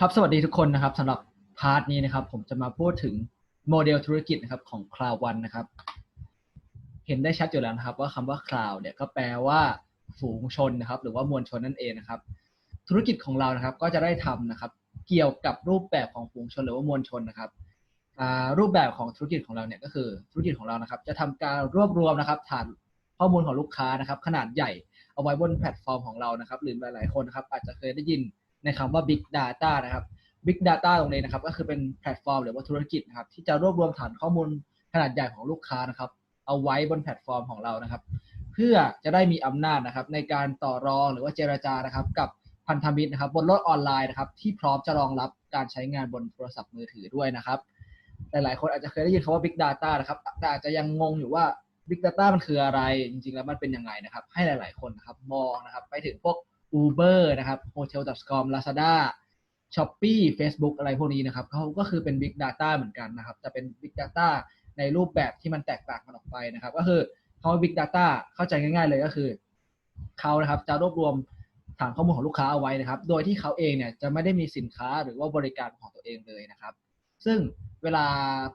ครับสวัสดีทุกคนนะครับสำหรับพาร์ทนี้นะครับ ผมจะมาพูดถึงโมเดลธุรกิจนะครับของ Cloud One นะครับ เห็นได้ชัดอยู่แล้วนะครับ ว่าคำว่า Cloud เนี่ยก็แปลว่าฝูงชนนะครับ หรือว่ามวลชนนั่นเองนะครับ ธุรกิจของเรานะครับ ก็จะได้ทำนะครับ เกี่ยวกับรูปแบบของฝูงชนหรือว่ามวลชนนะครับรูปแบบของธุรกิจของเราเนี่ยก็คือธุรกิจของเรานะครับ จะทำการรวบรวมนะครับ ฐานข้อมูลของลูกค้านะครับ ขนาดใหญ่เอาไว้บนแพลตฟอร์มของเรานะครับ หรือหลาย ๆ คนนะครับ อาจจะเคยได้ยิน ในคำว่า Big Data นะครับ Big Data ตรงนี้นะครับ ก็คือเป็นแพลตฟอร์มหรือว่าธุรกิจนะครับ ที่จะรวบรวมฐานข้อมูลขนาดใหญ่ของลูกค้านะครับ เอาไว้บนแพลตฟอร์มของเรานะครับ เพื่อจะได้มีอำนาจนะครับ ในการต่อรองหรือว่าเจรจานะครับ กับพันธมิตรนะครับ บนโลกออนไลน์นะครับ ที่พร้อมจะรองรับการใช้งานบนโทรศัพท์มือถือด้วยนะครับหลายๆคนอาจจะเคยได้ยินคำว่า Big Data นะครับแต่อาจจะยังงงอยู่ว่า Big Data มันคืออะไร จริงๆ แล้วมันเป็นยังไงนะครับ ให้หลาย ๆ คนนะครับ มองนะครับ ไปถึงพวก Uber นะครับ Hotel.com Lazada Shopee Facebook อะไรพวกนี้นะครับเขาก็คือเป็น Big Data เหมือนกันนะครับจะเป็น Big Data ในรูปแบบที่มันแตกต่างกันออกไปนะครับ ก็คือคำว่า Big Data เข้าใจง่าย ๆ เลยก็คือเขานะครับจะรวบรวมฐานข้อมูลของลูกค้าเอาไว้นะครับ โดยที่เขาเองเนี่ยจะไม่ได้มีสินค้าหรือว่าบริการของตัวเองเลยนะครับ ซึ่งเวลา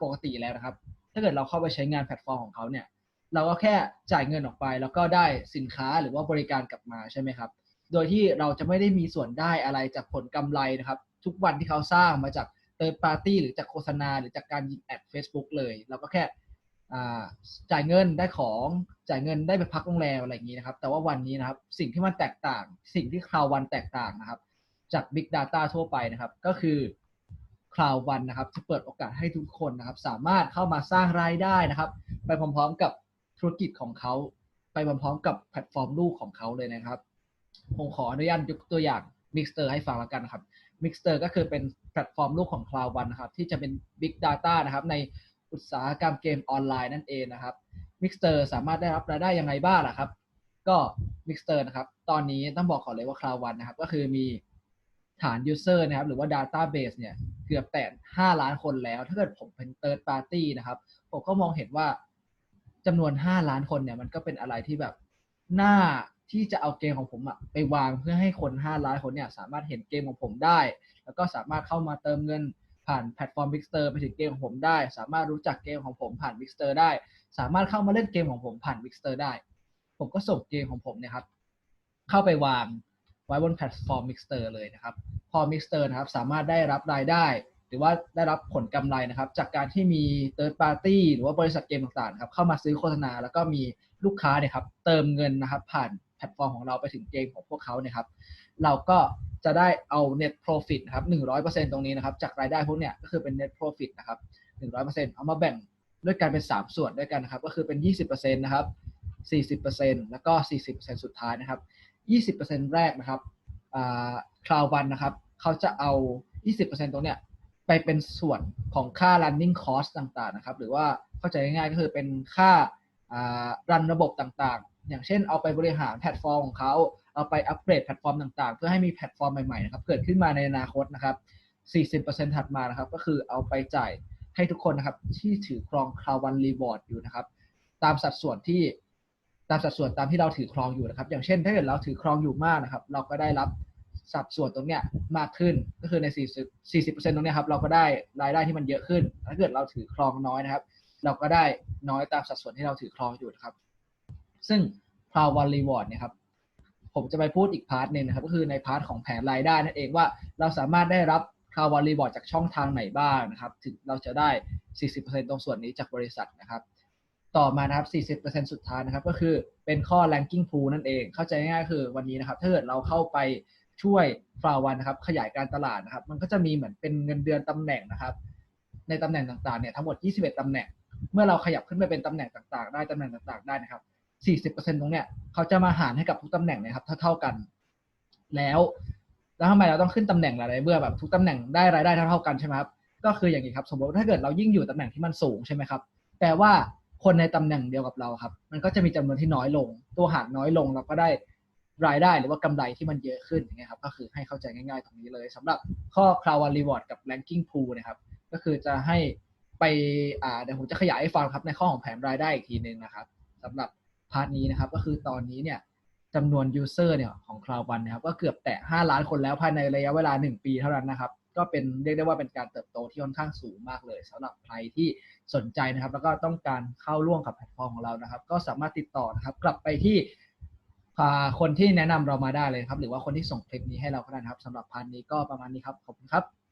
ปกติแล้วนะครับ ถ้าเกิดเราเข้าไปใช้งานแพลตฟอร์มของเขาเนี่ย เราก็แค่จ่ายเงินออกไป แล้วก็ได้สินค้าหรือว่าบริการกลับมาใช่ไหมครับ โดยที่เราจะไม่ได้มีส่วนได้อะไรจากผลกำไรนะครับ ทุกวันที่เขาสร้างมาจาก third party หรือจากโฆษณาหรือจากการยิงแอด Facebook เลย เราก็แค่จ่ายเงินได้ของจ่ายเงินได้ไปพักโรงแรมอะไรอย่างนี้นะครับ แต่ว่าวันนี้นะครับสิ่งที่มันแตกต่าง สิ่งที่คราววันแตกต่างนะครับ จาก Big Data ทั่วไปนะครับ ก็คือคราววันนะครับจะเปิดโอกาสให้ทุกคนนะครับ สามารถเข้ามาสร้างรายได้นะครับ ไปพร้อมๆกับธุรกิจของเขา ไปพร้อมๆกับแพลตฟอร์มลูกของเขาเลยนะครับ ผมขออนุญาตยกตัวอย่าง Mixter ให้ฟังแล้วกันนะครับ Mixter ก็คือเป็นแพลตฟอร์มลูกของ Cloud One นะครับ ที่จะเป็น Big Data นะครับในอุตสาหกรรมเกมออนไลน์นั่นเองนะครับ Mixter สามารถได้รับรายได้ยังไงบ้างล่ะครับ ก็ Mixter นะครับ ตอนนี้ต้องบอกก่อนเลยว่า Cloud One นะครับ ก็คือมีฐาน user นะครับ หรือว่า database เนี่ยเกือบแต่5ล้านคนแล้ว ถ้าเกิดผมเป็น third party นะครับ ผมก็มองเห็นว่าจำนวน 5 ล้านคนเนี่ยมันก็เป็นอะไรที่แบบน่า ที่จะเอาเกมของผมอะไปวางเพื่อให้คน5ล้านคนเนี่ยสามารถเห็นเกมของผมได้ แล้วก็สามารถเข้ามาเติมเงินผ่านแพลตฟอร์ม Mixter ไปถึงเกมของผมได้ สามารถรู้จักเกมของผมผ่าน Mixter ได้ สามารถเข้ามาเล่นเกมของผมผ่าน Mixter ได้ ผมก็ส่งเกมของผมเนี่ยครับ เข้าไปวางไว้บนแพลตฟอร์ม Mixter เลยนะครับ พอ Mixter นะครับ สามารถได้รับรายได้ รือว่าได้รับผลกำไรนะครับ จากการที่มี third party หรือว่าบริษัทเกมต่างๆครับเข้ามาซื้อโฆษณา แล้วก็มีลูกค้าเนี่ยครับเติมเงินนะครับ ผ่านแพลตฟอร์มของเราไปถึงเกมของพวกเขาเนี่ยครับเราก็จะได้เอา net profit นะครับ100%ตรงนี้นะครับจากรายได้พวกเนี้ยก็คือเป็น net profit นะครับ100%เอามาแบ่งด้วยกันเป็น 3 ส่วนด้วยกันนะครับ ก็คือเป็น 20%นะครับ 40%แล้วก็ 40%สุดท้ายนะครับ 20%แรกนะครับคลาววันนะครับ เขาจะเอา 20%ตรงเนี้ย ไปเป็นส่วนของค่า running cost ต่างๆนะครับ หรือว่าเข้าใจง่ายๆก็คือเป็นค่ารันระบบต่างๆ อย่างเช่นเอาไปบริหารแพลตฟอร์มของเขาเอาไปอัปเกรดแพลตฟอร์มต่างๆ เพื่อให้มีแพลตฟอร์มใหม่ๆนะครับเกิดขึ้นมาในอนาคตนะครับ 40%ถัดมานะครับ ก็คือเอาไปจ่ายให้ทุกคนนะครับ ที่ถือครองคลาววันรีบอร์ดอยู่นะครับ ตามสัดส่วนที่ตามสัดส่วนตามที่เราถือครองอยู่นะครับ อย่างเช่น ถ้าเกิดเราถือครองอยู่มากนะครับ เราก็ได้รับ สัดส่วนตรงเนี้ยมากขึ้นก็คือใน 40 40%ตรงเนี้ยครับเราก็ได้รายได้ที่มันเยอะขึ้น ถ้าเกิดเราถือครองน้อยนะครับ เราก็ได้น้อยตามสัดส่วนที่เราถือครองอยู่นะครับ ซึ่ง Cloud One Reward เนี่ยครับผมจะไปพูดอีกพาร์ทหนึ่งนะครับ ก็คือในพาร์ทของแผนรายได้นั่นเองว่าเราสามารถได้รับ Cloud One Reward จากช่องทางไหนบ้างนะครับ ถึงเราจะได้ 40%ตรงส่วนนี้จากบริษัทนะครับต่อมานะครับ 40%สุดท้ายนะครับ ก็คือเป็นข้อ ranking pool นั่นเอง เข้าใจง่ายๆคือวันนี้นะครับ ถ้าเกิดเราเข้าไป ช่วยฟลาวันนะครับ ขยายการตลาดนะครับ มันก็จะมีเหมือนเป็นเงินเดือนตำแหน่งนะครับ ในตำแหน่งต่างๆเนี่ยทั้งหมด 21ตำแหน่ง เมื่อเราขยับขึ้นไปเป็นตำแหน่งต่างๆ ได้ตำแหน่งต่างๆ ได้นะครับ 40%ตรงเนี้ยเขาจะมาหารให้กับทุกตำแหน่งนะครับเท่าๆกัน แล้ว แล้วทำไมเราต้องขึ้นตำแหน่งอะไรเมื่อแบบทุกตำแหน่งได้รายได้เท่าๆกันใช่ไหมครับก็คืออย่างนี้ครับ สมมติถ้าเกิดเรายิ่งอยู่ตำแหน่งที่มันสูงใช่ไหมครับแปลว่าคนในตำแหน่งเดียวกับเราครับ มันก็จะมีจำนวนที่น้อยลง ตัวหารน้อยลงเราก็ได้ รายได้หรือว่ากำไรที่มันเยอะขึ้นอย่างเงี้ยครับก็คือให้เข้าใจง่ายๆตรงนี้เลย สำหรับข้อ Cloud One Reward กับ Ranking Pool นะครับก็คือจะให้ไปอ่าเดี๋ยวผมจะขยายให้ฟังครับในข้อของแผนรายได้อีกทีหนึ่งนะครับ สำหรับพาร์ทนี้นะครับก็คือตอนนี้เนี่ยจำนวนยูเซอร์เนี่ยของ Cloud One นะครับก็เกือบแตะ 5 ล้านคนแล้วภายในระยะเวลา 1 ปีเท่านั้นนะครับก็เป็นเรียกได้ว่าเป็นการเติบโตที่ค่อนข้างสูงมากเลย สำหรับใครที่สนใจนะครับ แล้วก็ต้องการเข้าร่วมกับแพลตฟอร์มของเรานะครับ ก็สามารถติดต่อนะครับ กลับไปที่ คนที่แนะนำเรามาได้เลยครับ หรือว่าคนที่ส่งคลิปนี้ให้เราก็ได้นะครับ สำหรับพันนี้ก็ประมาณนี้ครับ ขอบคุณครับ